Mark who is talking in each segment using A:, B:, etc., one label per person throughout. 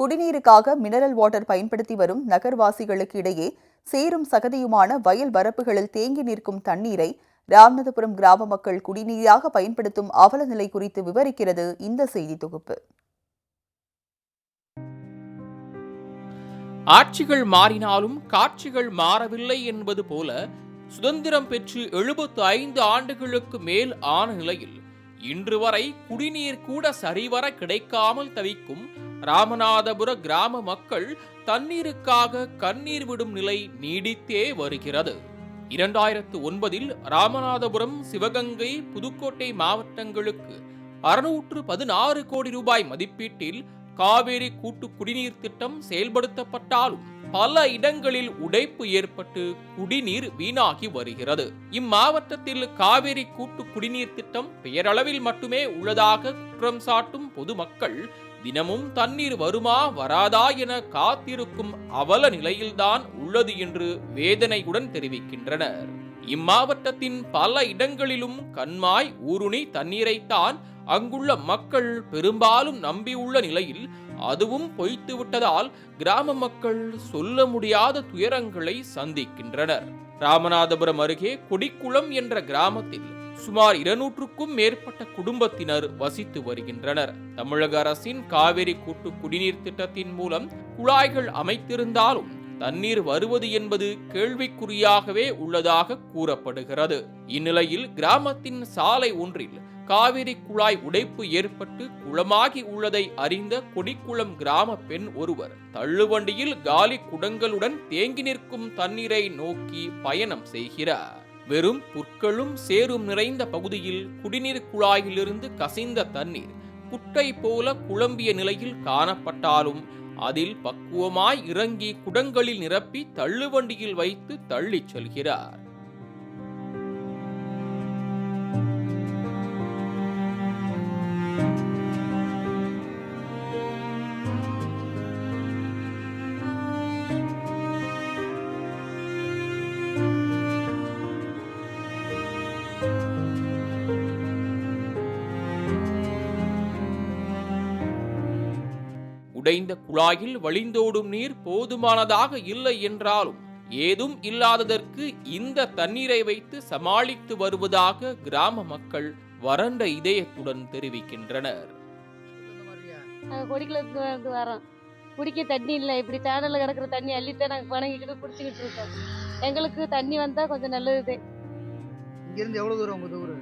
A: குடிநீருக்காக mineral water பயன்படுத்தி வரும் நகர்வாசிகளுக்கு இடையே சேரும் சகதியுமான வயல் வரப்புகளில் தேங்கி நிற்கும் தண்ணீரை ராமநாதபுரம் கிராம மக்கள் குடிநீராக பயன்படுத்தும் அவல நிலை குறித்து விவரிக்கிறது இந்த செய்தி தொகுப்பு.
B: ஆட்சிகள் மாறினாலும் காட்சிகள் மாறவில்லை என்பது போல சுதந்திரம் பெற்று எழுபத்து ஐந்து ஆண்டுகளுக்கு மேல் ஆன நிலையில் இன்று வரை குடிநீர் கூட சரிவர கிடைக்காமல் தவிக்கும் ராமநாதபுர கிராம மக்கள் தண்ணீருக்காக கண்ணீர் விடும் நிலை நீடித்தே வருகிறது. இரண்டாயிரத்து ஒன்பதில் ராமநாதபுரம் சிவகங்கை புதுக்கோட்டை மாவட்டங்களுக்கு அறுநூற்று பதினாறு கோடி ரூபாய் மதிப்பீட்டில் காவேரி கூட்டு குடிநீர் திட்டம் செயல்படுத்தப்பட்டாலும் பல இடங்களில் உடைப்பு ஏற்பட்டு குடிநீர் வீணாகி வருகிறது. இம்மாவட்டத்தில் காவேரி கூட்டு குடிநீர் திட்டம் பெயரளவில் மட்டுமே உள்ளதாக குற்றம் சாட்டும் பொதுமக்கள் தினமும் தண்ணீர் வருமா வராதா என காத்திருக்கும் அவல நிலையில்தான் உள்ளது என்று வேதனையுடன் தெரிவிக்கின்றனர். இம்மாவட்டத்தின் பல இடங்களிலும் கண்மாய் ஊருணி தண்ணீரைத்தான் அங்குள்ள மக்கள் பெரும்பாலும் நம்பியுள்ள நிலையில் அதுவும் பொய்த்து விட்டதால் கிராம மக்கள் சொல்ல முடியாத துயரங்களை சந்திக்கின்றனர். ராமநாதபுரம் அருகே கொடிக்குளம் என்ற கிராமத்தில் சுமார் இருநூற்றுக்கும் மேற்பட்ட குடும்பத்தினர் வசித்து வருகின்றனர். தமிழக அரசின் காவிரி கூட்டு குடிநீர் திட்டத்தின் மூலம் குழாய்கள் அமைத்திருந்தாலும் தண்ணீர் வருவது என்பது கேள்விக்குறியாகவே உள்ளதாக கூறப்படுகிறது. இந்நிலையில் கிராமத்தின் சாலை ஒன்றில் காவிரி குழாய் உடைப்பு ஏற்பட்டு குளமாகி உள்ளதை அறிந்த கொடிக்குளம் கிராம பெண் ஒருவர் தள்ளுவண்டியில் காலி குடங்களுடன் தேங்கி நிற்கும் தண்ணீரை நோக்கி பயணம் செய்கிறார். வெறும் புற்களும் சேரும் நிறைந்த பகுதியில் குடிநீர் குழாயிலிருந்து கசிந்த தண்ணீர் குட்டை போல குழம்பிய நிலையில் காணப்பட்டாலும் அதில் பக்குவமாய் இறங்கி குடங்களில் நிரப்பி தள்ளுவண்டியில் வைத்து தள்ளிச் செல்கிறார். உடைந்த குழாயில் வழிந்தோடும் நீர் போதுமானதாக இல்லை என்றாலும் ஏதும் இல்லாததற்கு இந்த தண்ணீரை வைத்து சமாளித்து வருவதாக கிராம மக்கள் வறண்ட இதயத்துடன் தெரிவிக்கின்றனர்.
C: வந்து வரோம். குடிக்க தண்ணி இல்லை. இப்படி சேனலில் கிடக்குற தண்ணி அள்ளித்தான் நாங்கள் பணங்கிட்டு குடிச்சிக்கிட்டு இருக்கோம். எங்களுக்கு தண்ணி வந்தால் கொஞ்சம் நல்லது.
D: இங்கேருந்து எவ்வளோ தூரம் உங்கள் ஊர்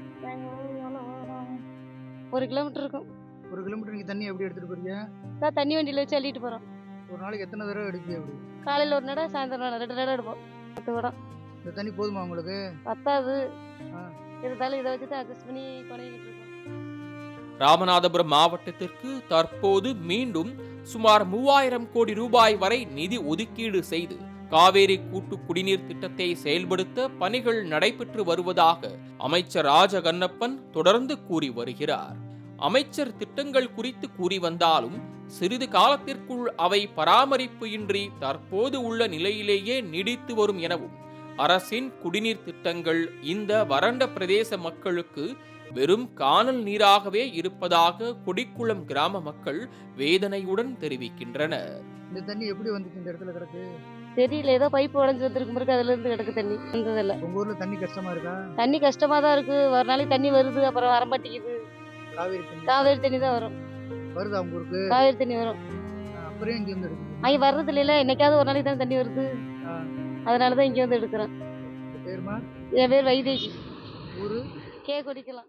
C: ஒரு கிலோமீட்டர் இருக்கும்.
D: ஒரு கிலோமீட்டர் நீங்கள் தண்ணி எப்படி எடுத்துகிட்டு போறீங்க?
C: தான் தண்ணி வண்டியில் வச்சு அள்ளிட்டு போகிறோம்
D: ஒரு நாளைக்கு எத்தனை தடவை எடுப்பீங்க அப்படி?
C: காலையில் ஒரு நடை சாயந்தரம் நடை ரெண்டு நடை எடுப்போம் பத்து குடம்
D: இந்த தண்ணி போதுமா உங்களுக்கு?
C: பத்தாது. இருந்தாலும் இதை வச்சு தான் அட்ஜஸ்ட் பண்ணி இருக்கோம்
B: ராமநாதபுரம் மாவட்டத்திற்கு தற்போது மீண்டும் சுமார் மூவாயிரம் கோடி ரூபாய் வரை நிதி ஒதுக்கீடு செய்து காவேரி கூட்டு குடிநீர் திட்டத்தை செயல்படுத்த பணிகள் நடைபெற்று வருவதாக அமைச்சர் ராஜகண்ணப்பன் தொடர்ந்து கூறி வருகிறார். அமைச்சர் திட்டங்கள் குறித்து கூறி வந்தாலும் சிறிது காலத்திற்குள் அவை பராமரிப்பு இன்றி தற்போது உள்ள நிலையிலேயே நீடித்து வரும் எனவும் அரசின் குடிநீர் திட்டங்கள் இந்த வறண்ட பிரதேச மக்களுக்கு வெறும் காணல் நீராகவே இருப்பதாக கொடிக்குளம் கிராம மக்கள் வேதனையுடன் தெரிவிக்கின்றனர்.
D: இந்த தண்ணி எப்படி வந்துச்சு இந்த இடத்துல கிடக்கு?
C: தெரியல ஏதோ பைப் உடஞ்சி வந்திருக்கும் பிறகு அதுல இருந்து கிடக்கு தண்ணி. வந்ததில்ல.
D: உங்கள் ஊரில் தண்ணி கஷ்டமா இருக்கா?
C: தண்ணி கஷ்டமா தான் இருக்கு. ஒரு நாளைக்கு தண்ணி வருது அப்புறம் வர மாட்டேங்குது
D: காவேரி தண்ணி
C: காவேரி தண்ணி தான் வரும்.
D: வருதா உங்க ஊருக்கு
C: காவேரி தண்ணி வரும்.
D: அப்புறம் இங்கே வந்து எடுக்குது
C: அங்கே வர்றது இல்லைல்ல என்னைக்காவது ஒரு நாளைக்கு தான் தண்ணி வருது.
D: ஆ.
C: அதனால தான் இங்கே வந்து எடுக்கிறேன்.
D: பேருமா?
C: என் பேர் வைதேகி
D: ஊர்?
C: கே குடிக்கலாம்.